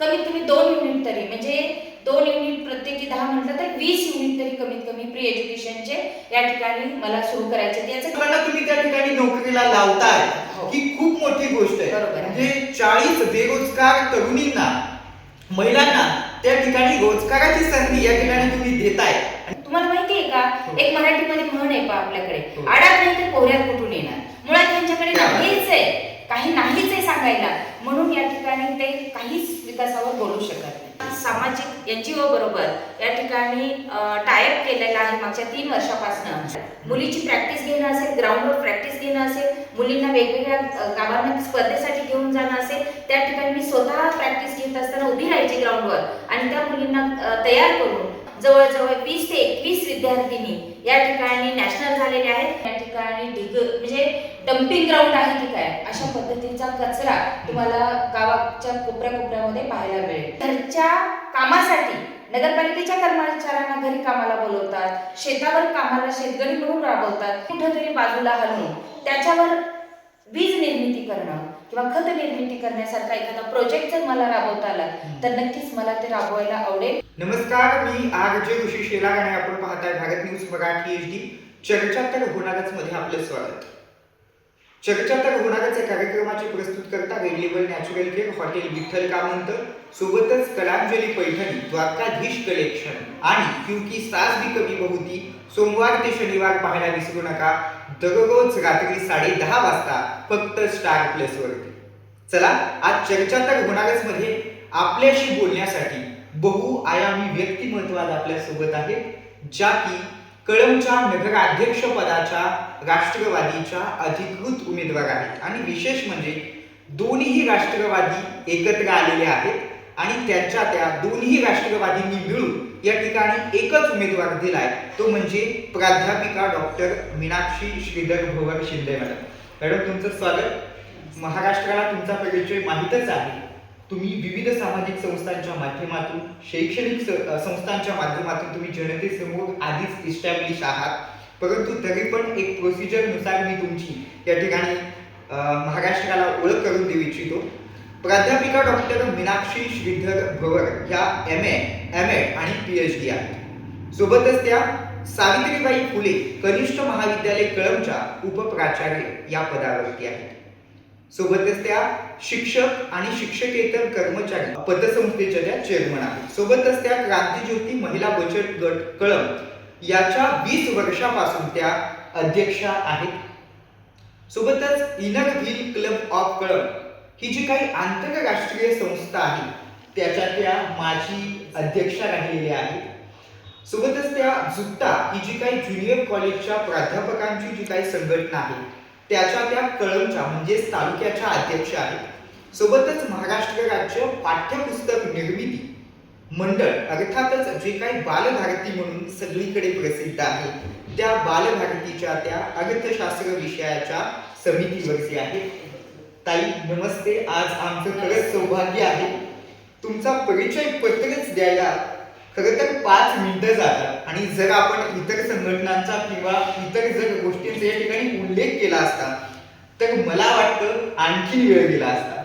कमीत कमी दोन युनिट तरी म्हणजे दोन युनिट प्रत्येकी दहा म्हटलं तर वीस युनिट तरी कमीत कमी प्री एज्युकेशनचे या ठिकाणी मला सुरू करायचे. याचं मुलांना तुम्ही त्या ठिकाणी नोकरीला लावताय हो. ही खूप मोठी गोष्ट आहे. म्हणजे चाळीस बेरोजगार तरुणींना महिलांना त्या ठिकाणी रोजगाराची संधी या ठिकाणी तुम्ही देताय तुम्हाला माहिती आहे का हो. एक मराठीमध्ये म्हण आहे पा आपल्याकडे हो. आडात नाही तर पोहऱ्यात कुठून येणार मुळात त्यांच्याकडे. नाहीच आहे काही नाहीच आहे सांगायला. म्हणून या ठिकाणी ते काहीच विकासावर बोलू शकत नाही. सामाजिक एनजीओ बरोबर या ठिकाणी टायअप केलेला आहे मागच्या तीन वर्षापासून. मुलीची प्रॅक्टिस घेणं असेल ग्राउंडवर प्रॅक्टिस घेणं असेल मुलींना वेगवेगळ्या गावांना स्पर्धेसाठी घेऊन जाणं असेल त्या ठिकाणी मी स्वतः प्रॅक्टिस घेत असताना उभी राहायची ग्राउंडवर आणि त्या मुलींना तयार करून जवळजवळ वीस ते एकवीस विद्यार्थिनी या ठिकाणी नॅशनल झालेले आहेत. या ठिकाणी ढिग म्हणजे डम्पिंग ग्राउंड आहे की काय अशा पद्धतीचा कचरा तुम्हाला गावाच्या कोपऱ्या कोपऱ्यामध्ये पाहायला मिळेल. घरच्या कामासाठी नगरपालिकेच्या कर्मचाऱ्यांना घरी कामाला बोलवतात शेतावर कामाला शेतकरी म्हणून राबवतात कुठंतरी बाजूला हलवून त्याच्यावर वीज निर्मिती करणं. किंवा खत निर्मिती करण्यासारखा एखादा प्रोजेक्ट जर मला राबवता आला तर नक्कीच मला ते राबवायला आवडेल. नमस्कार मी आरजे ऋषी शेलार आणि आपण पाहताय Bharat news Marathi H D. चर्चा तर होणारच मध्ये आपलं स्वागत. चर्चा तर होणारच या कार्यक्रमाचे प्रस्तुत करता red natural care hotel Vitthal Kamat सोबतच कलांजली पैठणी द्वारकाधीश कलेक्शन आणि क्युकी सास भी कभी बहुती सोमवार ते शनिवार पाहायला विसरू नका. दररोज रात्री साडे दहा वाजता फक्त स्टार प्लस वरती. चला आज चर्चा तर होणारच मध्ये आपल्याशी बोलण्यासाठी बहुआयामी व्यक्तिमत्व आज आपल्यासोबत आहेत ज्या की कळमच्या नगराध्यक्ष पदाच्या राष्ट्रवादीच्या अधिकृत उमेदवार आहेत. आणि विशेष म्हणजे दोन्ही राष्ट्रवादी एकत्र आलेले आहेत आणि त्यांच्या त्या दोन्ही राष्ट्रवादींनी मिळून या ठिकाणी एकच उमेदवार दिलाय तो म्हणजे प्राध्यापिका doctor Meenakshi Shridhar Bhovar Shinde madam. Madam तुमचं स्वागत. महाराष्ट्राला तुमचा परिचय माहीतच आहे. तुम्ही विविध सामाजिक संस्थांच्या माध्यमातून शैक्षणिक संस्थांच्या माध्यमातून तुम्ही जनतेसमोर आधीच इस्टॅब्लिश आहात. परंतु तरी पण एक प्रोसिजरनुसार मी तुमची या ठिकाणी महाराष्ट्राला ओळख करून देऊ इच्छितो. प्राध्यापिका डॉक्टर मीनाक्षी श्रीधर भवर ह्या एम ए एम एड आणि पी एच डी आहेत. सोबतच त्या सावित्रीबाई फुले कनिष्ठ महाविद्यालय कळमच्या उपप्राचार्य या पदावरती आहेत. सोबतच त्या शिक्षक आणि शिक्षकेतर कर्मचारी पतसंस्थेच्या त्या चेअरमन आहेत. सोबतच त्या क्रांतीज्योती महिला बचत गट कळम याच्या वीस वर्षापासून त्या अध्यक्षा आहेत. सोबतच inner wheel club of Kalam ही जी काही आंतरराष्ट्रीय संस्था आहे त्याच्या त्या माजी अध्यक्षा राहिलेल्या आहेत. सोबतच त्या जुत्ता ही जी काही ज्युनियर कॉलेजच्या प्राध्यापकांची जी काही संघटना आहे त्याच्या त्या कळमच्या म्हणजेच तालुक्याच्या अध्यक्ष आहेत. सोबतच महाराष्ट्र राज्य पाठ्यपुस्तक निर्मिती मंडळ अर्थातच जे काही बालभारती म्हणून सगळीकडे प्रसिद्ध आहे त्या बालभारतीच्या त्या अर्थशास्त्र विषयाच्या समितीवरती आहे ताई नमस्ते. आज आमचं खरंच सौभाग्य आहे. तुमचा परिचय पत्रच द्यायला खरं तर पाच मिनिटं जातात. आणि जर आपण इतर संघटनांचा किंवा इतर जर गोष्टींचा या ठिकाणी उल्लेख केला असता तर मला वाटतं आणखीन वेळ गेला असता.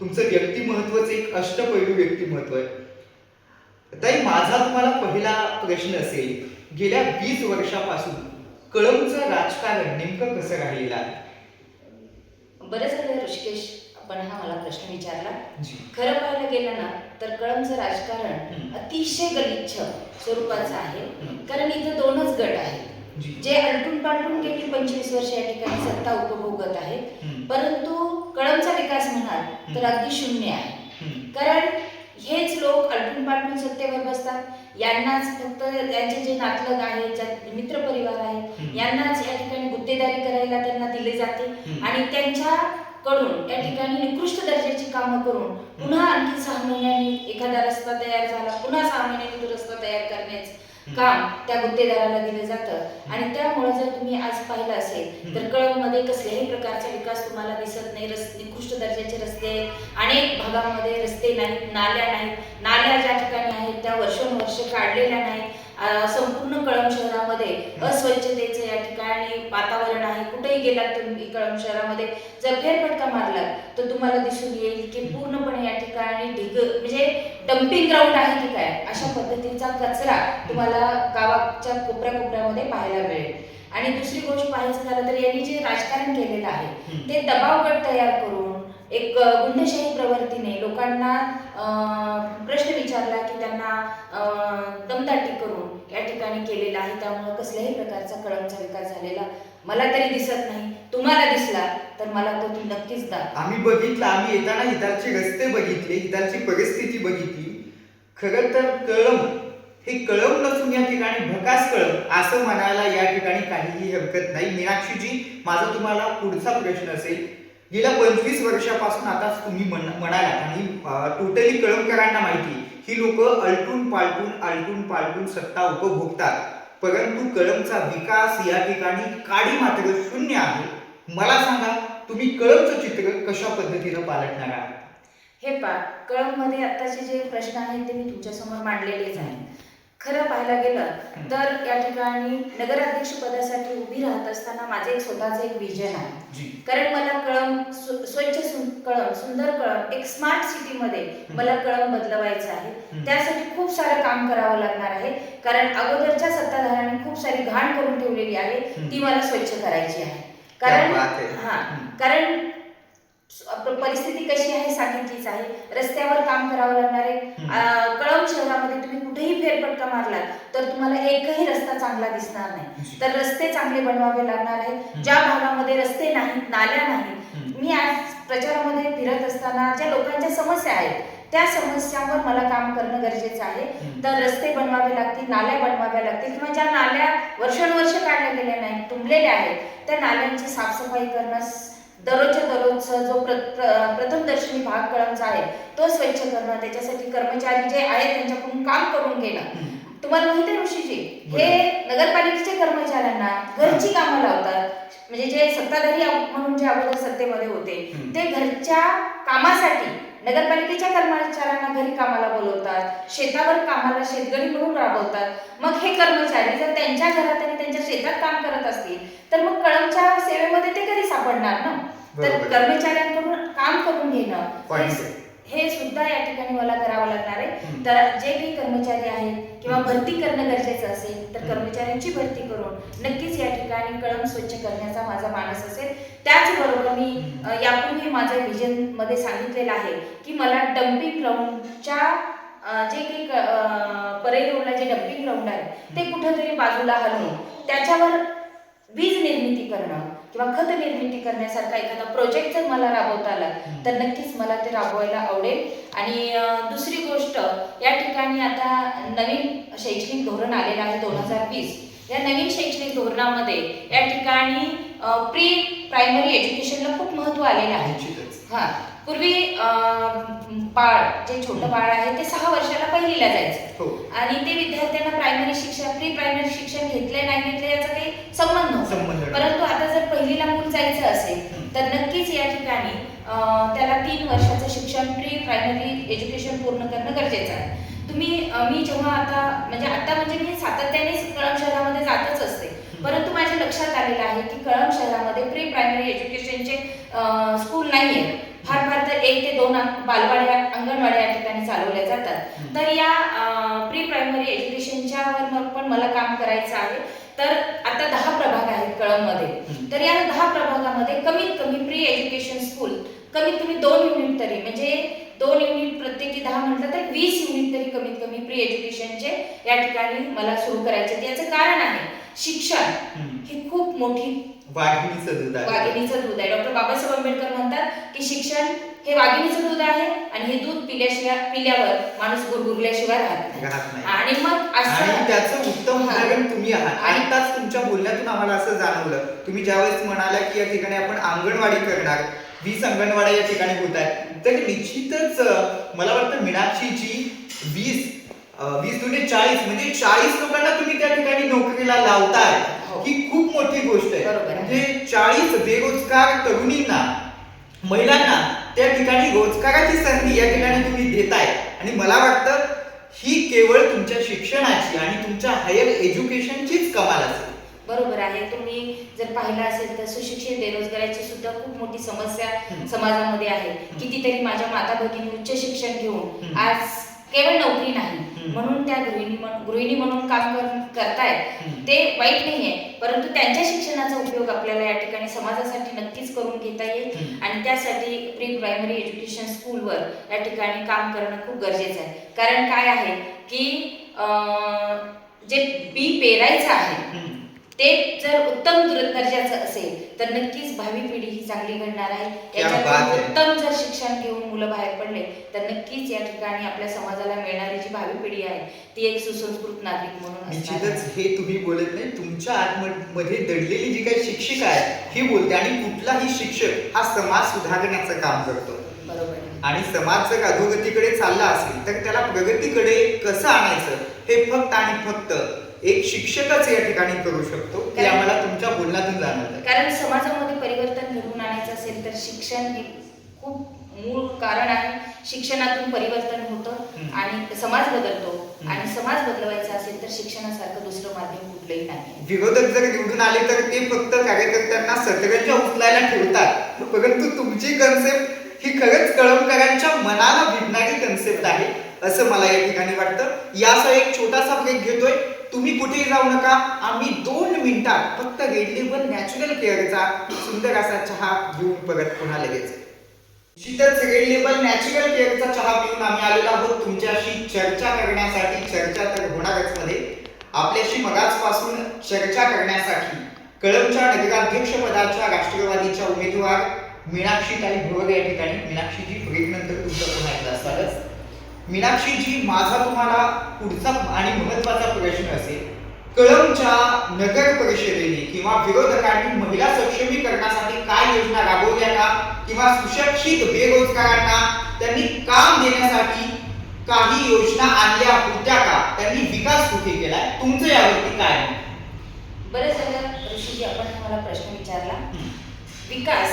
तुमचं व्यक्तिमत्वच एक अष्टपैलू व्यक्तिमत्व आहे. ताई माझा तुम्हाला पहिला प्रश्न असेल. गेल्या वीस वर्षापासून कळमचं राजकारण नेमकं कसं राहिलेलं आहे? बरं झालं ऋषिकेश आपण हा मला प्रश्न विचारला. खरं पाहायला गेलं ना तर कळमचं राजकारण. अतिशय गलिच्छ स्वरूपाचं आहे. कारण इथं दोनच गट आहेत जी. अलटून पालटून गेली पंचवीस वर्ष या ठिकाणी सत्ता उपभोगत आहेत. परंतु कळमचा विकास म्हणाल तर. अगदी शून्य आहे. कारण हेच लोक अलटून पालटून सत्तेवर बसतात यांनाच फक्त त्यांचे जे नातलग आहेत ज्या मित्र परिवार आहेत. यांनाच या ठिकाणी गुत्तेदारी करायला त्यांना दिले जाते. आणि त्यांच्याकडून या ठिकाणी निकृष्ट दर्जाची कामं करून पुन्हा आणखी सहा महिन्यांनी एखादा रस्ता तयार झाला पुन्हा सहा महिन्यांनी तो रस्ता तयार करण्याचं काम त्या गुत्तेदाराला दिलं जातं? आणि त्यामुळे जर तुम्ही आज पाहिलं असेल तर कळममध्ये कसल्याही प्रकारचा विकास तुम्हाला दिसत नाही. रस्ते निकृष्ट दर्जाचे रस्ते आहेत अनेक भागामध्ये रस्ते नाहीत नाल्या नाहीत नाल्या ज्या ठिकाणी आहेत त्या वर्षानुवर्ष काढलेल्या नाहीत. संपूर्ण कळम शहरामध्ये अस्वच्छतेचं या ठिकाणी वातावरण आहे. कुठेही गेलात तुम्ही कळम शहरामध्ये जर फेरफटका मारलात तर तुम्हाला दिसून येईल की पूर्णपणे या ठिकाणी ढिग डम्पिंग ग्राउंड आहे की काय? अशा पद्धतीचा कचरा तुम्हाला गावाच्या कोपऱ्या कोपऱ्यामध्ये पाहायला मिळेल. आणि दुसरी गोष्ट पाहायचं झालं तर यांनी जे राजकारण केलेलं आहे. ते दबावगट तयार करून एक गुंडशाही प्रवृत्तीने लोकांना प्रश्न विचारला की त्यांना दमदाटी करून या ठिकाणी केलेलं आहे. त्यामुळे कसल्याही प्रकारचा कळमचा विकास झालेला मला तरी दिसत नाही. तुम्हाला दिसला तर मला तो तुम्ही नक्कीच दा आम्ही बघितलं आम्ही येताना इथालचे रस्ते बघितले इथालची परिस्थिती बघितली. खरं तर कळम हे कळम नसून या ठिकाणी भकास कळम असं म्हणायला या ठिकाणी काहीही हरकत नाही. मीनाक्षीजी माझा तुम्हाला पुढचा प्रश्न असेल. गेल्या पंचवीस वर्षापासून आता तुम्ही म्हण म्हणालात आणि टोटली कळमकरांना माहिती ही लोक अलटून पालटून आलटून पालटून सत्ता उपभोगतात. परंतु कळमचा विकास या ठिकाणी काडी मात्र शून्य आहे. मला सांगा तुम्ही कळमचं चित्र कशा पद्धतीनं पालटणार आहात? हे पा कळममध्ये आत्ताचे जे प्रश्न आहेत ते मी तुमच्यासमोर मांडलेलेच आहे खरं पाहायला गेलं तर या ठिकाणी नगराध्यक्ष पदासाठी उभी राहत असताना माझे एक स्वतःचं एक विजन आहे. कारण मला कळम स्व- स्वच्छ कळम सुंदर कळम एक स्मार्ट सिटीमध्ये मला कळम बदलवायचं आहे. त्यासाठी खूप सारं काम करावं लागणार आहे. कारण अगोदरच्या सत्ताधाऱ्यांनी खूप सारी घाण करून ठेवलेली आहे. ती मला स्वच्छ करायची आहे. कारण है. कारण परिस्थिती कशी आहे सांगितलीच आहे रस्त्यावर काम करावं लागणार आहे कळंब शहरामध्ये तुम्ही कुठेही फेरफटका मारलात तर तुम्हाला एकही रस्ता चांगला दिसणार नाही. तर रस्ते चांगले बनवावे लागणार आहेत हम्म. ज्या भागामध्ये रस्ते नाहीत नाल्या नाहीत. मी आज प्रचारामध्ये फिरत असताना ज्या लोकांच्या समस्या आहेत त्या समस्यांवर मला काम करणं गरजेचं आहे. तर रस्ते बनवावे लागतील नाल्या बनवाव्या लागतील किंवा ज्या नाल्या वर्षानुवर्ष काढल्या गेल्या नाहीत तुंबलेल्या आहेत त्या नाल्यांची साफसफाई करणं दररोजच्या दररोजचा जो प्र, प्र, प्रथमदर्शनी भाग कळमचा आहे तो स्वच्छ करणं त्याच्यासाठी कर्मचारी जे आहेत त्यांच्याकडून काम करून घेणं. तुम्हाला माहिती आहे ऋषीजी हे नगरपालिकेच्या कर्मचाऱ्यांना घरची कामं लावतात म्हणजे जे सत्ताधारी म्हणून जे अगोदर सत्तेमध्ये होते. ते घरच्या कामासाठी नगरपालिकेच्या कर्मचाऱ्यांना घरी कामाला बोलवतात शेतावर कामाला शेतकरी म्हणून राबवतात. मग हे कर्मचारी जर त्यांच्या घरात आणि त्यांच्या शेतात काम करत असतील तर मग कळमच्या सेवेमध्ये ते कधी सापडणार ना? तर. कर्मचाऱ्यांकडून काम करून घेणं हे- सुद्धा या ठिकाणी मला करावं लागणार आहे. तर जे काही कर्मचारी आहेत किंवा भरती करणं गरजेचं असेल तर. कर्मचाऱ्यांची भरती करून नक्कीच या ठिकाणी कळम स्वच्छ करण्याचा माझा मानस असेल. त्याचबरोबर मी यापूर्वी माझ्या विजनमध्ये सांगितलेलं आहे की मला डम्पिंग ग्राउंडच्या जे काही परेल रोडला जे डम्पिंग ग्राउंड आहे ते कुठंतरी बाजूला हलवून त्याच्यावर वीज निर्मिती करणं. किंवा खत निर्मिती करण्यासारखा एखादा प्रोजेक्ट जर मला राबवता आला तर नक्कीच मला ते राबवायला आवडेल. आणि दुसरी गोष्ट या ठिकाणी आता नवीन शैक्षणिक धोरण आलेलं आहे दोन हजार वीस. या नवीन शैक्षणिक धोरणामध्ये या ठिकाणी प्री प्रायमरी एज्युकेशनला खूप महत्त्व आलेलं आहे. हा. पूर्वी बाळ जे छोटं बाळ आहे ते सहा वर्षाला पहिलीला जायचं. हो. आणि ते विद्यार्थ्यांना प्रायमरी शिक्षण प्री प्रायमरी शिक्षण घेतले नाही घेतले याचा काही संबंध नव्हता. परंतु आता पहिलीला मूल जायचं असेल तर नक्कीच या ठिकाणी त्याला तीन वर्षाचं शिक्षण प्री प्रायमरी एज्युकेशन पूर्ण करणं गरजेचं आहे. तुम्ही मी जेव्हा आता म्हणजे आता म्हणजे मी सातत्याने कळम शहरामध्ये जातच असते. परंतु माझ्या लक्षात आलेलं आहे की कळम शहरामध्ये प्री प्रायमरी एज्युकेशनचे स्कूल नाही आहे फार फार तर एक ते दोन बालवाड्या अंगणवाड्या या ठिकाणी चालवल्या जातात. तर या प्री प्रायमरी एज्युकेशनच्या वर मग पण मला काम करायचं आहे. तर आता दहा प्रभाग आहेत कळंबमध्ये हम्म. तर या दहा प्रभागामध्ये कमीत कमी प्री एज्युकेशन स्कूल कमीत कमी दोन युनिट तरी म्हणजे दोन युनिट प्रत्येकी दहा म्हटलं तर वीस युनिट तरी कमीत कमी प्री एज्युकेशनचे या ठिकाणी मला सुरू करायचे. याचं कारण आहे शिक्षण. ही खूप मोठी वाघिणीचं दूध आहे वाघिणीचं दूध आहे डॉक्टर बाबासाहेब आंबेडकर म्हणतात की शिक्षण हे वाघिणीचं दूध आहे आणि हे दूध पिल्याशिवाय पिल्यावर माणूस गुरगुरल्याशिवाय राहत नाही आणि मग असं त्याचं उत्तम. उदाहरण तुम्ही आहात आणि- आताच तुमच्या बोलण्यातून आम्हाला असं जाणवलं तुम्ही ज्यावेळेस म्हणाला की या ठिकाणी आपण अंगणवाडी करणार वीस अंगणवाड्या या ठिकाणी होत आहेत तर निश्चितच मला वाटतं मीनाक्षीची वीस अं, वीस दुने चाळीस म्हणजे चाळीस लोकांना तुम्ही त्या ठिकाणी नोकरीला लावताय हो. ही खूप मोठी गोष्ट आहे आहे. म्हणजे चाळीस बेरोजगार तरुणींना महिलांना त्या ठिकाणी रोजगाराची संधी या ठिकाणी तुम्ही देताय आणि मला वाटतं ही केवळ तुमच्या शिक्षणाची आणि तुमच्या हायर एज्युकेशनचीच कमाल असेल बरोबर आहे तुम्ही जर पाहिलं असेल तर सुशिक्षित बेरोजगाराची सुद्धा खूप मोठी समस्या. समाजामध्ये आहे कितीतरी माझ्या माता भगिनी उच्च शिक्षण घेऊन. आज केवळ नोकरी नाही. म्हणून त्या गृहिणी गृहिणी म्हणून काम कर- करतायत. ते वाईट नाहीये परंतु त्यांच्या शिक्षणाचा उपयोग आपल्याला या ठिकाणी समाजासाठी नक्कीच करून घेता येईल. आणि त्यासाठी प्री प्रायमरी एज्युकेशन स्कूलवर या ठिकाणी काम करणं खूप गरजेचं आहे कारण काय आहे की जे बी पेरायचं आहे. ते जर उत्तम दर- दर्जाचं असेल तर नक्कीच भावी पिढी ही चांगली घडणार आहे. उत्तम जर शिक्षण घेऊन मुलं बाहेर पडले तर नक्कीच या ठिकाणी आपल्या समाजाला मिळणारी जी भावी पिढी आहे ती एक सुसंस्कृत नागरिक म्हणून. निश्चितच हे तुम्ही बोलत नाही तुमच्या आतमध्ये दडलेली जी काही शिक्षिका आहे ही बोलते आणि कुठलाही शिक्षक हा समाज सुधारण्याचं काम करतो बरोबर. आणि समाज जर अधोगतीकडे चालला असेल तर त्याला प्रगतीकडे कसं आणायचं हे फक्त आणि फक्त एक शिक्षकच या ठिकाणी करू शकतो कारण- आम्हाला तुमच्या बोलण्यातून जाणवत. कारण समाजामध्ये परिवर्तन घडवून आणायचं असेल तर शिक्षण हे खूप मूळ कारण आहे. शिक्षणातून परिवर्तन होतं. आणि समाज बदलतो. आणि समाज बदलवायचा असेल तर शिक्षणासारखं दुसरं माध्यम कुठलंही नाही विरोधक जर निवडून आले तर ते फक्त कार्यकर्त्यांना सतरंजा उचलायला ठेवतात. परंतु तुमची कन्सेप्ट ही खरंच कळमकरांच्या मनाला भिडणारी कन्सेप्ट आहे असं मला या ठिकाणी वाटतं. याचा एक छोटासा ब्रेक घेतोय. तुम्ही कुठेही जाऊ नका. आम्ही दोन मिनिटात फक्त रेड नॅचरल केअरचा सुंदर असा चहा घेऊन परत पुन्हा लगेच. निश्चितच रेड लेबल नॅचरल केअरचा चहा पिऊन आम्ही आलेलो आहोत. तुमच्याशी चर्चा करण्यासाठी चर्चा तर होणारच मध्ये. आपल्याशी मगाचपासून चर्चा करण्यासाठी कळमच्या नगराध्यक्ष पदाच्या राष्ट्रवादीच्या उमेदवार मीनाक्षीताई भोर या ठिकाणी. मीनाक्षीजी ब्रेक नंतर तुमचं पुन्हा एकदा स्वागत. मीनाक्षीजी माझा तुम्हाला पुढचा आणि महत्त्वाचा प्रश्न असेल. कळमच्या नगर परिषदेने किंवा विरोधकांनी महिला सक्षमीकरणासाठी काय योजना राबवल्या का? किंवा सुशिक्षित बेरोजगारांना त्यांनी काम देण्यासाठी काही योजना आणल्या होत्या का? त्यांनी विकास कुठे केलाय? तुमचं यावरती काय? बरं झालं. ऋषीजी आपण मला प्रश्न विचारला. विकास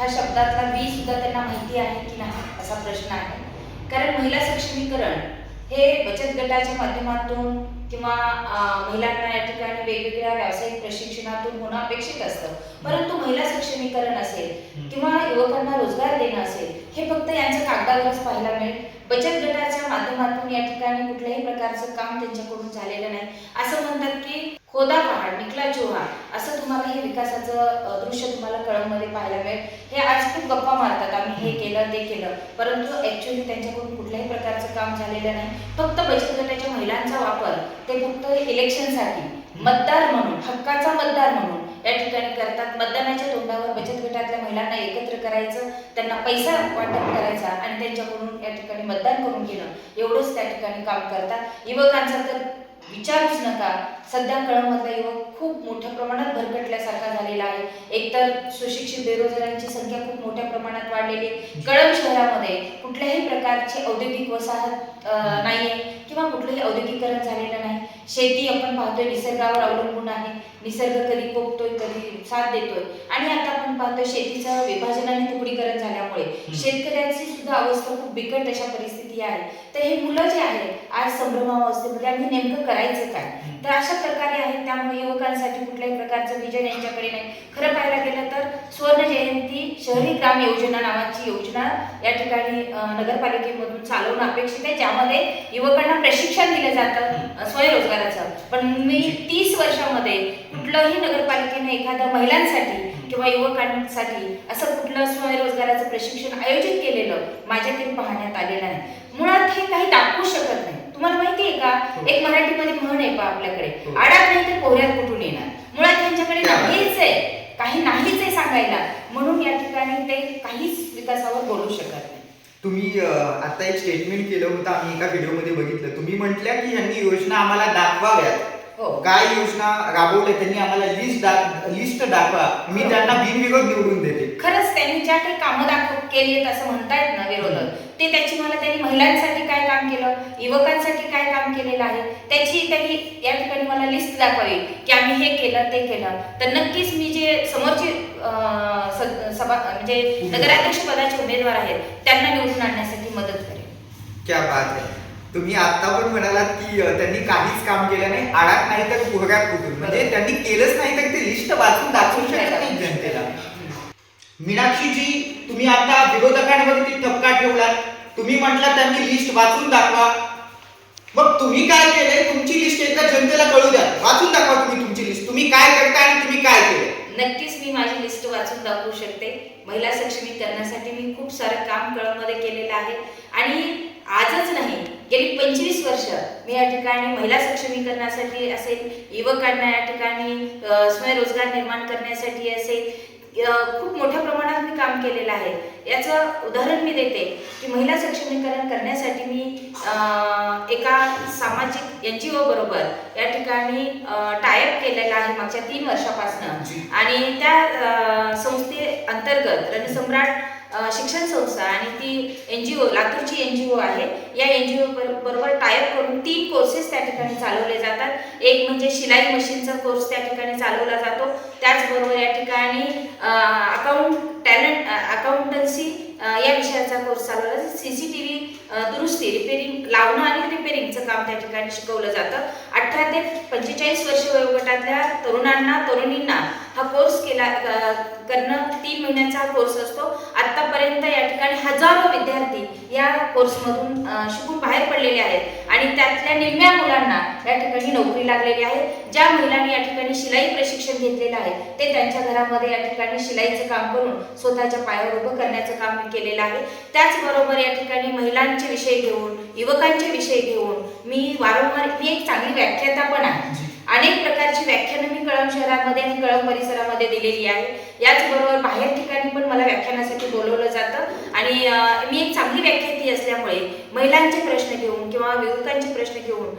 हा शब्दातला वी सुद्धा त्यांना माहिती आहे की नाही असा प्रश्न आहे. कारण महिला सक्षमीकरण हे बचत गटाच्या माध्यमातून किंवा महिलांना या ठिकाणी वेगवेगळ्या व्यावसायिक प्रशिक्षणातून होणं अपेक्षित असतं. परंतु महिला सक्षमीकरण असेल किंवा युवकांना रोजगार देणं असेल हे फक्त यांचं कागदावरच पाहायला मिळेल. बचत गटाच्या माध्यमातून या ठिकाणी कुठल्याही प्रकारचं काम त्यांच्याकडून झालेलं नाही. असं म्हणतात की खोदा पहाड निकला चोहा असं तुम्हाला हे विकासाचं दृश्य तुम्हाला कळममध्ये पाहायला मिळेल. हे आज खूप गप्पा मारतात आम्ही हे केलं ते केलं. परंतु ऍक्च्युअली त्यांच्याकडून कुठल्याही प्रकारचं काम झालेलं नाही. फक्त बचत गटाच्या महिलांचा वापर ते फक्त इलेक्शनसाठी मतदार म्हणून हक्काचा मतदार म्हणून या ठिकाणी करतात. मतदानाच्या तोंडावर बचत गटातल्या महिलांना एकत्र करायचं त्यांना पैसा वाटप करायचा आणि त्यांच्याकडून या ठिकाणी मतदान करून घेणं. एवढंच त्या ठिकाणी काम करतात. युवकांचा तर विचारूच नका. सध्या कळममधला युवक खूप मोठ्या प्रमाणात भरकटल्यासारखा झालेला आहे. एकतर सुशिक्षित बेरोजगारांची संख्या खूप मोठ्या प्रमाणात वाढलेली आहे. कळम शहरामध्ये कुठल्याही प्रकारची औद्योगिक वसाहत अं, नाहीये किंवा कुठलंही औद्योगिकरण झालेलं नाही. शेती आपण पाहतोय निसर्गावर अवलंबून आहे. निसर्ग कधी कोपतोय कधी साथ देतोय. आणि आता आपण पाहतोय शेतीचं विभाजनाने तुकडीकरण झाल्यामुळे शेतकऱ्यांची सुद्धा अवस्था खूप बिकट अशा परिस्थिती आहे. तर हे मुलं जे आहेत आज संभ्रमावस्थेमध्ये आम्ही नेमकं करायचं काय? तर अशा प्रकारे आहेत त्यामुळे युवकांसाठी कुठल्याही प्रकारचं विजन यांच्याकडे नाही खरं पाहायला गेलं तर स्वर्ण जयंती शहरी ग्राम योजना नावाची योजना या ठिकाणी नगरपालिकेमधून चालवणं अपेक्षित आहे. ज्यामध्ये युवकांना प्रशिक्षण दिलं जातं स्वयंरोजगाराचं. पण मी तीस वर्षामध्ये कुठलंही नगरपालिकेने एखाद्या महिलांसाठी किंवा युवकांसाठी असं कुठलं स्वयंरोजगाराचं प्रशिक्षण आयोजित केलेलं माझ्याकडे पाहण्यात आलेलं नाही मुळात हे काही दाखवू शकत नाही. तुम्हाला माहिती आहे का? हो. एक मराठीमध्ये म्हण आहे पा आपल्याकडे. हो. आडात नाही तर पोहऱ्यात कुठून येणार? मुळात त्यांच्याकडे? नाहीच आहे. काही नाहीच आहे सांगायला. म्हणून या ठिकाणी ते काहीच विकासावर बोलू शकत नाही. तुम्ही आता एक स्टेटमेंट केलं होतं आम्ही एका व्हिडिओमध्ये बघितलं. तुम्ही म्हटल्या की यांनी योजना आम्हाला दाखवाव्यात. काय योजना राबवल्या त्यांनी आम्हाला लिस्ट लिस्ट दाखवा. मी हो. त्यांना बिनविरोध निवडून देते. खरंच त्यांनी ज्या काही कामं दाखव केली आहेत असं म्हणतायत ना विरोधक. ते त्याची मला त्यांनी महिलांसाठी काय काम केलं? युवकांसाठी काय काम केलेलं आहे? त्याची त्यांनी या ठिकाणी मला लिस्ट दाखवावी की आम्ही हे केलं ते केलं. तर नक्कीच मी जे समोरचे सभा म्हणजे नगराध्यक्ष पदाचे उमेदवार आहेत त्यांना निवडून आणण्यासाठी मदत करेन. क्या बात आहे तुम्ही आता पण म्हणालात की त्यांनी काहीच काम केलं नाही आडात नाही तर पोहऱ्यात कुठून? म्हणजे त्यांनी केलंच नाही तर ते लिस्ट वाचून दाखवू शकत नाही जनतेला. मीनाक्षीजी तुम्ही आता विरोधकांवरती ठपका ठेवलात. तुम्ही म्हटलं त्यांनी लिस्ट वाचून दाखवा. मग तुम्ही काय केलंय? तुमची लिस्ट एकदा जनतेला कळू द्या. वाचून दाखवा तुम्ही तुमची लिस्ट तुम्ही काय करता आणि तुम्ही काय केलंय? नक्कीच मी माझी लिस्ट वाचून दाखवू शकते. महिला सक्षमीकरणासाठी मी खूप सारं काम कळममध्ये केलेलं आहे. आणि आजच नाही गेली पंचवीस वर्ष मी या ठिकाणी महिला सक्षमीकरणासाठी असेल युवकांना या ठिकाणी स्वयंरोजगार निर्माण करण्यासाठी असेल खूप मोठ्या प्रमाणात मी काम केलेलं आहे याचं उदाहरण मी देते की महिला सक्षमीकरण करण्यासाठी मी एका सामाजिक एन जी ओ बरोबर या ठिकाणी टायअप केलेला आहे मागच्या तीन वर्षापासून. आणि त्या संस्थे अंतर्गत रणसम्राट शिक्षण संस्था आणि ती एन जी ओ लातूरची एन जी ओ आहे. या एन जी ओ बरोबर टायअप करून तीन कोर्सेस त्या ठिकाणी चालवले जातात. एक म्हणजे शिलाई मशीनचा कोर्स त्या ठिकाणी चालवला जातो. त्याचबरोबर या ठिकाणी अकाउंट टॅलेंट अकाउंटन्सी या विषयाचा कोर्स चालवला जातो. सी सी टी व्ही दुरुस्ती रिपेरिंग लावणं आणि रिपेरिंगचं काम त्या ठिकाणी शिकवलं जातं. अठरा ते पंचेचाळीस वर्ष वयोगटातल्या तरुणांना तरुणींना हा कोर्स केला करणं तीन महिन्याचा हा कोर्स असतो. आत्तापर्यंत या ठिकाणी हजारो विद्यार्थी या कोर्समधून शिकून बाहेर पडलेले आहेत. आणि त्यातल्या निम्म्या मुलांना या ठिकाणी नोकरी लागलेली आहे. ज्या महिलांनी या ठिकाणी शिलाई प्रशिक्षण घेतलेलं आहे ते त्यांच्या घरामध्ये या ठिकाणी शिलाईचं काम करून स्वतःच्या पायावर उभं करण्याचं काम केलेलं आहे. त्याचबरोबर या ठिकाणी महिलांचे विषय घेऊन युवकांचे विषय घेऊन मी वारंवार मी एक चांगली व्याख्याता पण आहे. अनेक प्रकारची व्याख्यानं मी कळम शहरामध्ये आणि कळम परिसरामध्ये दिलेली आहे. याचबरोबर बाहेर ठिकाणी पण मला व्याख्यानासाठी बोलवलं जातं. आणि मी एक चांगली व्याख्याती असल्यामुळे महिलांचे प्रश्न घेऊन किंवा युवकांचे प्रश्न घेऊन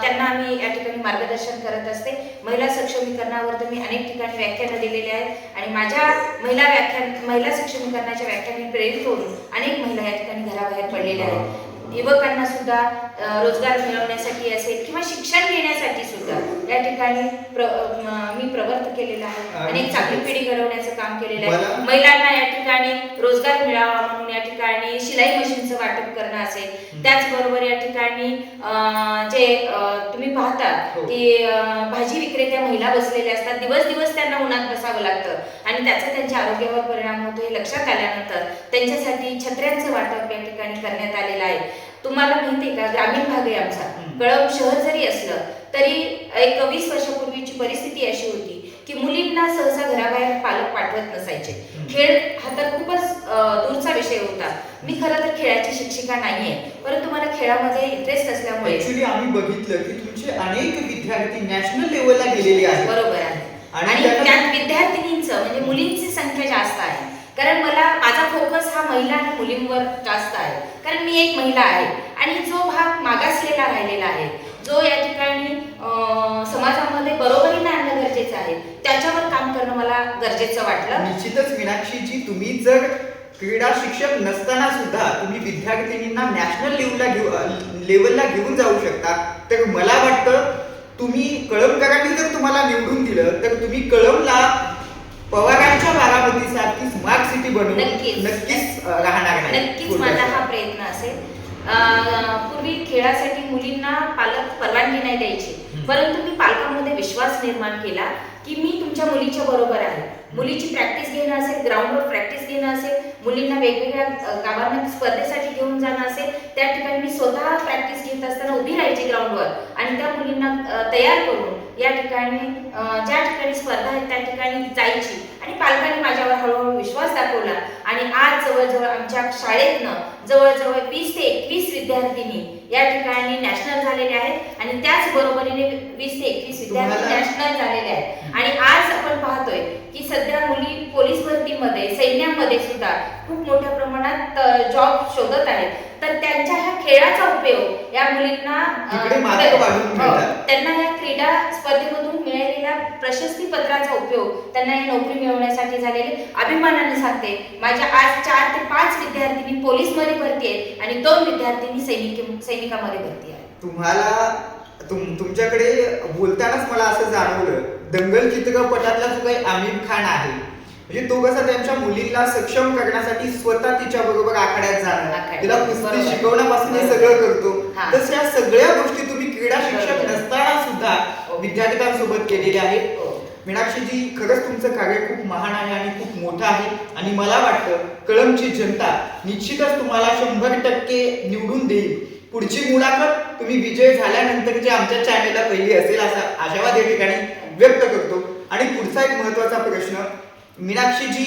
त्यांना मी या ठिकाणी मार्गदर्शन करत असते. महिला सक्षमीकरणावर तर मी अनेक ठिकाणी व्याख्यानं दिलेली आहेत. आणि माझ्या महिला व्याख्यान महिला सक्षमीकरणाच्या व्याख्याने प्रेरित होऊन अनेक महिला या ठिकाणी घराबाहेर पडलेल्या आहेत. युवकांना सुद्धा रोजगार मिळवण्यासाठी असेल किंवा शिक्षण घेण्यासाठी सुद्धा. या ठिकाणी प्र म, प्रवर्त केलेला आहे. आणि चांगली पिढी घडवण्याचं काम केलेलं आहे. महिलांना या ठिकाणी रोजगार मिळावा म्हणून या ठिकाणी शिलाई मशीनचं वाटप करणं असेल. त्याचबरोबर या ठिकाणी जे तुम्ही पाहता हो. की भाजी विक्रेत्या महिला बसलेल्या असतात. दिवस दिवस त्यांना उन्हात बसावं लागतं. आणि त्याचा त्यांच्या आरोग्यावर परिणाम होतो हे लक्षात आल्यानंतर त्यांच्यासाठी छत्र्यांचं वाटप या ठिकाणी करण्यात आलेलं आहे. तुम्हाला माहिती आहे का ग्रामीण भाग आहे आमचा. कळंब शहर जरी असलं तरी एक वीस वर्षापूर्वीची परिस्थिती अशी होती की मुलींना सहसा घराबाहेर पालक पाठवत नसायचे. खेळ हा तर खूपच दूरचा विषय होता. मी खरं तर खेळाची शिक्षिका नाहीये परंतु मला खेळामध्ये इंटरेस्ट असल्यामुळे ऍक्च्युली आम्ही बघितलं की तुमचे अनेक विद्यार्थी नॅशनल लेवलला गेलेले आहेत. बरोबर आहे. आणि त्यात विद्यार्थिनींचं म्हणजे मुलींची संख्या जास्त आहे. कारण मला माझा फोकस हा महिला आणि मुलींवर जास्त आहे. कारण मी एक महिला आहे आणि जो भाग मागासलेला राहिलेला आहे जो या ठिकाणी समाजामध्ये बरोबरीने आणणं गरजेचं आहे त्याच्यावर काम करणं मला गरजेचं वाटलं. निश्चितच मीनाक्षीजी तुम्ही जर क्रीडा शिक्षक नसताना सुद्धा तुम्ही विद्यार्थिनींना नॅशनल लेवलला घेऊ लेवलला घेऊन जाऊ शकता. तर मला वाटतं तुम्ही कळमकरांनी जर तुम्हाला निवडून दिलं तर तुम्ही कळमला पवारांच्या बारामती बनवून नक्कीच. नक्कीच राहणार नाही. नक्कीच. माझा हा प्रयत्न असेल. पूर्वी खेळासाठी मुलींना पालक परवानगी नाही द्यायची. परंतु मी पालकांमध्ये विश्वास निर्माण केला की मी तुमच्या मुलीच्या बरोबर आहे. मुलीची प्रॅक्टिस घेणं असेल ग्राउंडवर प्रॅक्टिस घेणं असेल मुलींना वेगवेगळ्या गावांना स्पर्धेसाठी घेऊन जाणं असेल त्या ठिकाणी मी स्वतः प्रॅक्टिस घेत असताना उभी राहायची ग्राउंडवर आणि त्या मुलींना तयार करून या ठिकाणी ज्या ठिकाणी स्पर्धा आहेत त्या ठिकाणी जायची. आणि पालकांनी माझ्यावर हळूहळू विश्वास दाखवला. आणि आज जवळजवळ आमच्या शाळेतनं जवळजवळ वीस ते एकवीस विद्यार्थिनी या ठिकाणी नॅशनल झालेले आहेत आणि त्याच बरोबरीने वीस ते एकवीस विद्यार्थी नॅशनल झालेले आहेत. आणि आज आपण पाहतोय की सध्या मुली पोलीस भरतीमध्ये सैन्यामध्ये सुद्धा खूप मोठ्या प्रमाणात जॉब शोधत आहेत. तर त्यांच्या ह्या खेळाचा उपयोग या मुलींना हो. त्यांना या क्रीडा स्पर्धेमधून मिळालेल्या प्रशस्ती पत्राचा उपयोग त्यांना ही नोकरी मिळवण्यासाठी झालेले. अभिमानाने सांगते माझ्या आज चार ते पाच विद्यार्थिनी पोलीसमध्ये भरती आहेत आणि दोन विद्यार्थिनी सैनिक सैनिकामध्ये भरती आहेत तुम्हाला तुम तुमच्याकडे बोलतानाच मला असं जाणवलं दंगल चित्रपटातला जो काही आमिर खान आहे म्हणजे तो कसा त्यांच्या मुलींना सक्षम करण्यासाठी स्वतः तिच्या बरोबर आखाड्यात जाणार तिला कुस्ती. शिकवण्यापासून हे. सगळं करतो. तसं या सगळ्या गोष्टी तुम्ही क्रीडा शिक्षक. नसताना सुद्धा हो. विद्यार्थ्यांसोबत केलेल्या आहेत हो. मीनाक्षीजी खरंच तुमचं कार्य खूप महान आहे आणि खूप मोठं आहे. आणि मला वाटतं कळमची जनता निश्चितच तुम्हाला शंभर टक्के निवडून देईल. पुढची मुलाखत तुम्ही विजय झाल्यानंतर जे आमच्या चॅनेलला पहिली असेल असा आशावाद या ठिकाणी व्यक्त करतो. आणि पुढचा एक महत्त्वाचा प्रश्न मीनाक्षीजी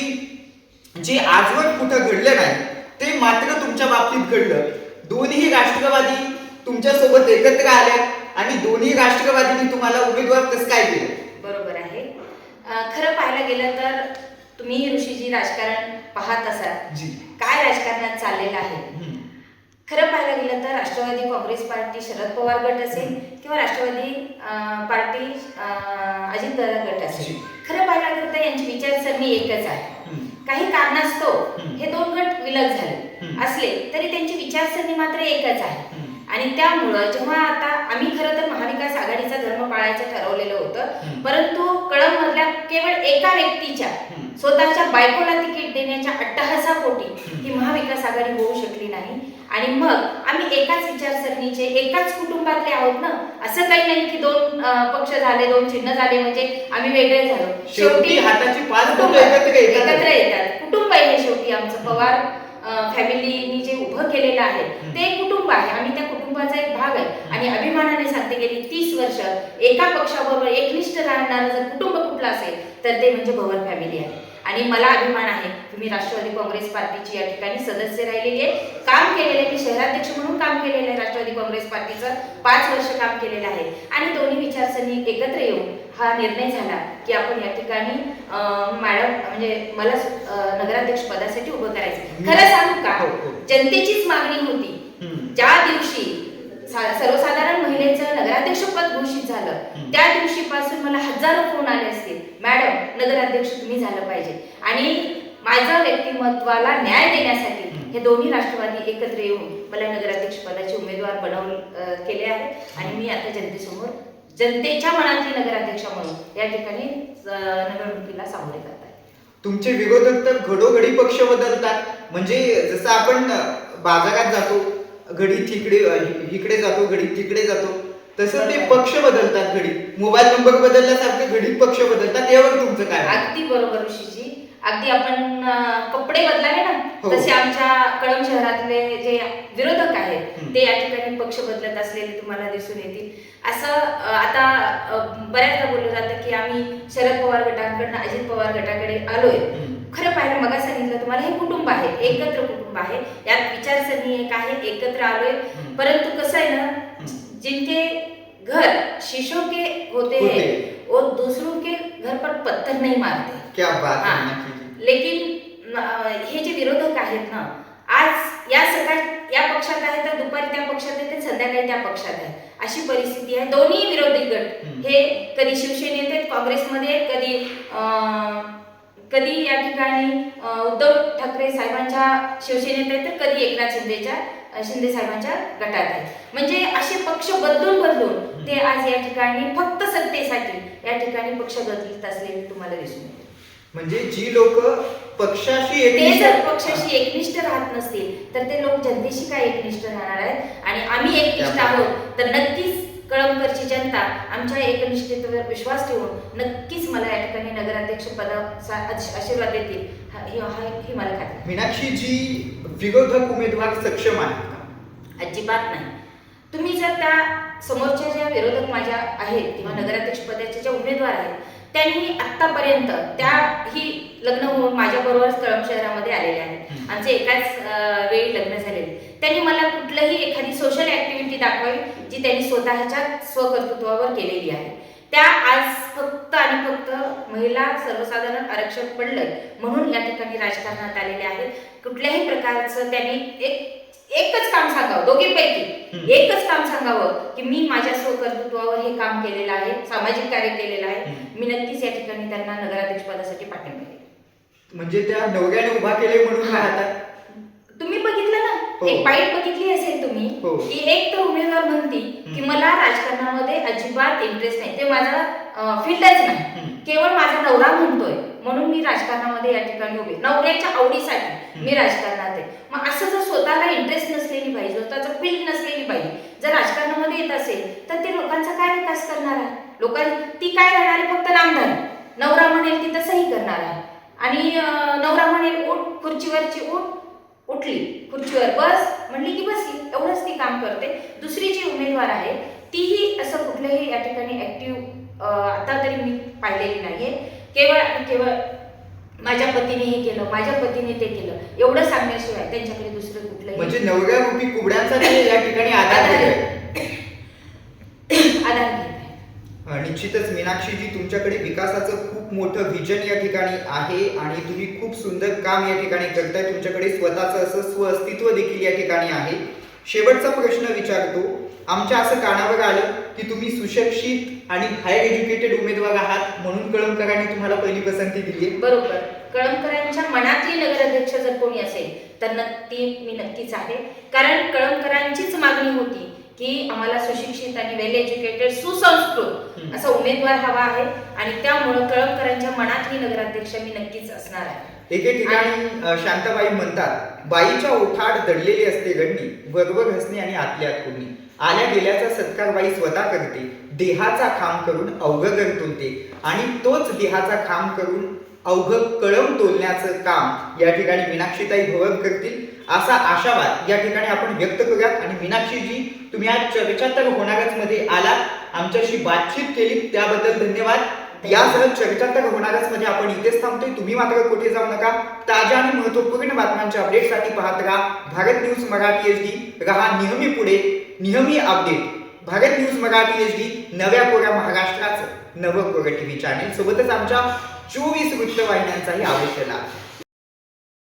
जे आजवर कुठं घडलं नाही ते मात्र तुमच्या बाबतीत घडलं. दोन्ही राष्ट्रवादी तुमच्यासोबत एकत्र आल्या आणि दोन्ही राष्ट्रवादींनी तुम्हाला उमेदवार कसं काय केलं खरं पाहायला गेलं तर तुम्ही ऋषीजी राजकारण पाहत असाल काय राजकारणात चाललेलं आहे. खरं पाहायला गेलं तर राष्ट्रवादी काँग्रेस पार्टी शरद पवार गट असेल किंवा राष्ट्रवादी पार्टी अं, अजितदादा गट असेल. खरं पाहायला गेलं तर यांची विचारसरणी एकच आहे. काही कारणास्तव. हे दोन गट विलग झाले. असले तरी त्यांची विचारसरणी मात्र एकच आहे. आणि त्यामुळं जेव्हा आता आम्ही खरं तर महाविकास आघाडीचा धर्म पाळायचं ठरवलेलं होतं. परंतु केवळ एका व्यक्तीच्या. स्वतःच्या बायकोला तिकीट देण्याच्या अट्टहासापोटी हम्म. ही महाविकास आघाडी होऊ शकली नाही आणि मग आम्ही एकाच विचारसरणीचे एकाच कुटुंबातले आहोत ना असं काही नाही की दोन पक्ष झाले दोन चिन्ह झाले म्हणजे आम्ही वेगळे झालो शेवटी हाताची पाच एकत्र येतात. कुटुंब आहे शेवटी आमचं पवार फॅमिलीनी जे उभं केलेलं आहे ते एक कुटुंब आहे. आम्ही त्या कुटुंबाचा एक भाग आहे. आणि अभिमानाने सांगते गेली तीस वर्ष एका पक्षाबरोबर एकनिष्ठ राहणारं जर कुटुंब कुठलं असेल तर ते म्हणजे भवन फॅमिली आहे. आणि मला अभिमान आहे की मी राष्ट्रवादी काँग्रेस पार्टीची या ठिकाणी सदस्य राहिलेली आहे काम केलेलं आहे मी शहराध्यक्ष म्हणून काम केलेलं आहे राष्ट्रवादी काँग्रेस पार्टीचं. पाच वर्ष काम केलेलं आहे. आणि दोन्ही विचारसरणी एकत्र येऊन हा निर्णय झाला की आपण या ठिकाणी मॅडम म्हणजे मला नगराध्यक्ष पदासाठी उभं करायचं. खरं सांगू का? हो, हो. जनतेचीच मागणी होती. ज्या दिवशी सर्वसाधारण महिलेचं नगराध्यक्ष पद घोषित झालं. त्या दिवशीपासून मला हजारो फोन आले असतील. मॅडम नगराध्यक्ष तुम्ही झालं पाहिजे. आणि माझ्या व्यक्तिमत्वाला न्याय देण्यासाठी. हे दोन्ही राष्ट्रवादी एकत्र येऊन मला नगराध्यक्ष पदाचे उमेदवार बनवून केले आहेत. आणि मी आता जनतेसमोर जनतेच्या मनातली नगराध्यक्ष म्हणून या ठिकाणी अं, निवडणुकीला सामोरे जात आहे. तुमचे विरोधक तर घडोघडी पक्ष बदलतात. म्हणजे जसं आपण बाजारात जातो घडी तिकडे इकडे जातो घडी तिकडे जातो तसं ते. पक्ष बदलतात घडी मोबाईल नंबर बदलल्यासारखे घडी पक्ष बदलतात यावर तुमचं काय? अगदी बरोबर ऋषीजी अगदी आपण कपडे बदलावे ना हो. तसे आमच्या कळम शहरातले जे विरोधक आहेत. ते या ठिकाणी पक्ष बदलत असलेले तुम्हाला दिसून येतील असं आता बऱ्याचदा बोललं जातं की आम्ही शरद पवार गटाकडनं अजित पवार गटाकडे आलोय. खरं पाहिलं मग सांगितलं तुम्हाला हे कुटुंब आहे एकत्र कुटुंब आहे यात विचारसरणी एक आहे एकत्र आलोय. परंतु कसं आहे ना. जिनके घर शीशों के होते। हैं वो दूसरों के घर पर पत्थर नहीं मारते क्या बात हा. लेकिन हे जे विरोधक आहेत ना आज या सकाळ या पक्षात आहे तर दुपारी त्या पक्षात आहे तर संध्याकाळी त्या पक्षात आहे अशी परिस्थिती आहे दोन्ही विरोधी गट. हे कधी शिवसेनेत आहेत काँग्रेसमध्ये कधी अं, कधी या ठिकाणी उद्धव ठाकरे साहेबांच्या शिवसेनेत आहेत तर कधी एकनाथ शिंदेच्या शिंदे साहेबांच्या गटात आहे म्हणजे असे पक्ष बदलून बदलून ते आज या ठिकाणी फक्त सत्तेसाठी या ठिकाणी पक्ष बदलत असलेले तुम्हाला दिसून येते. म्हणजे जी लोक पक्षाशी ते जर पक्षाशी एकनिष्ठ राहत नसतील तर ते लोक जनतेशी काय एकनिष्ठ राहणार आहेत? आणि आम्ही एकनिष्ठ आहोत तर नक्कीच कळमकरची जनता आमच्या एकनिष्ठतेवर विश्वास ठेवून नक्कीच मला या ठिकाणी नगराध्यक्ष पदाचा आश- आशीर्वाद देतील हा- मला खात्री. मीनाक्षीजी विरोधक उमेदवार सक्षम आहेत का अजिबात नाही तुम्ही जर त्या समोरच्या ज्या विरोधक माझ्या आहेत किंवा नगराध्यक्ष पदाचे जे उमेदवार आहेत त्यांनी आतापर्यंत त्याही लग्न होऊन माझ्याबरोबरच कळम शहरामध्ये आलेले आहेत. आमचे एकाच वेळी लग्न झालेले त्यांनी मला कुठलंही एखादी सोशल ऍक्टिव्हिटी दाखवावी जी त्यांनी स्वतःच्या स्वकर्तृत्वावर केलेली आहे त्या आज फक्त आणि फक्त महिला सर्वसाधारण आरक्षण पडलंय म्हणून या ठिकाणी राजकारणात आलेले आहेत कुठल्याही प्रकारचं त्यांनी एक एकच काम सांगावं दोघीपैकी. एकच काम सांगावं की मी माझ्या स्वकर्तृत्वावर हे काम केलेलं आहे सामाजिक कार्य केलेलं आहे. मी नक्कीच या ठिकाणी त्यांना नगराध्यक्ष पदासाठी पाठिंबा. म्हणजे त्या नवऱ्याने उभा केले म्हणून. राहतात हो. एक बाईट बघितली असेल तुम्ही हो. की एक तर उमेदवार म्हणती की हम्म. मला राजकारणामध्ये अजिबात इंटरेस्ट नाही. ते माझा फील्डच नाही. हम्म. केवळ माझा नवरा म्हणतोय. म्हणून मी राजकारणामध्ये या ठिकाणी उभे नवऱ्याच्या आवडीसाठी मी राजकारणात आहे. मग असं जर स्वतःला इंटरेस्ट नसलेली बाई स्वतःचं फील्ड नसलेली बाई जर राजकारणामध्ये येत असेल तर ते लोकांचा काय विकास करणार आहे? लोकां ती काय राहणार आहे? फक्त नामधारी नवरा म्हणेल तिथं सही करणार आहे. आणि अं, नवरा म्हणेल उठ खुर्चीवरची उठ उठली. खुर्चीवर बस. म्हणली की बसली एवढंच ती काम करते. दुसरी जी उमेदवार आहे तीही असं कुठल्याही या ठिकाणी ऍक्टिव्ह आता तरी मी पाहिलेली नाहीये. केवळ आणि केवळ माझ्या पतीने हे केलं माझ्या पतीने ते केलं. एवढं सांगण्याशिवाय त्यांच्याकडे दुसरं कुठलंही म्हणजे नवऱ्या रूपी कुबड्यांचा या ठिकाणी आधार आधार आहे. आधार घेत आहे निश्चितच मीनाक्षीजी तुमच्याकडे विकासाचं खूप मोठं व्हिजन या ठिकाणी आहे आणि तुम्ही खूप सुंदर काम या ठिकाणी करताय. तुमच्याकडे स्वतःचं असं स्वअस्तित्व देखील या ठिकाणी आहे. शेवटचा प्रश्न विचारतो. आमच्या असं कानावर आलं की तुम्ही सुशिक्षित आणि हायर एज्युकेटेड उमेदवार आहात म्हणून कळमकरांनी तुम्हाला पहिली पसंती दिली बरोबर. कळमकरांच्या मनातली नगराध्यक्ष जर कोणी असेल तर नक्की मी नक्कीच आहे. कारण कळमकरांचीच मागणी होती की आम्हाला सुशिक्षित आणि वेल एज्युकेटेड सुसंस्कृत. असा उमेदवार हवा आहे. आणि त्यामुळं कळमकरांच्या मनातली नगराध्यक्ष मी नक्कीच असणार आहे. एके ठिकाणी शांताबाई म्हणतात बाईच्या ओठाड दडलेली असते गडणी वरवर हसणे आणि आतल्यात कोणी आल्या गेल्याचा सत्कार बाई स्वतः करते देहाचा खांब करून अवघ कर तोलते आणि तोच देहाचा खांब करून अवघ कळम तोलण्याचं काम या ठिकाणी मीनाक्षीताई भवन करतील. असा आशावाद या ठिकाणी आपण व्यक्त करूयात. आणि मीनाक्षीजी तुम्ही आज चर्चा तर होणारच मध्ये आलात. आमच्याशी बातचीत केली त्याबद्दल धन्यवाद. यासह चर्चा तर होणारच मध्ये आपण इथेच थांबतोय. तुम्ही मात्र कुठे जाऊ नका. ताज्या आणि महत्त्वपूर्ण बातम्यांच्या अपडेटसाठी पाहत राहा Bharat news Marathi H D. रहा नेहमी पुढे नेहमी update. Bharat news Marathi H D नव्या कोऱ्या महाराष्ट्राचं नवं कोरं टीव्ही चॅनेल सोबतच आमच्या चोवीस वृत्तवाहिन्यांचाही आवश्यक आहे.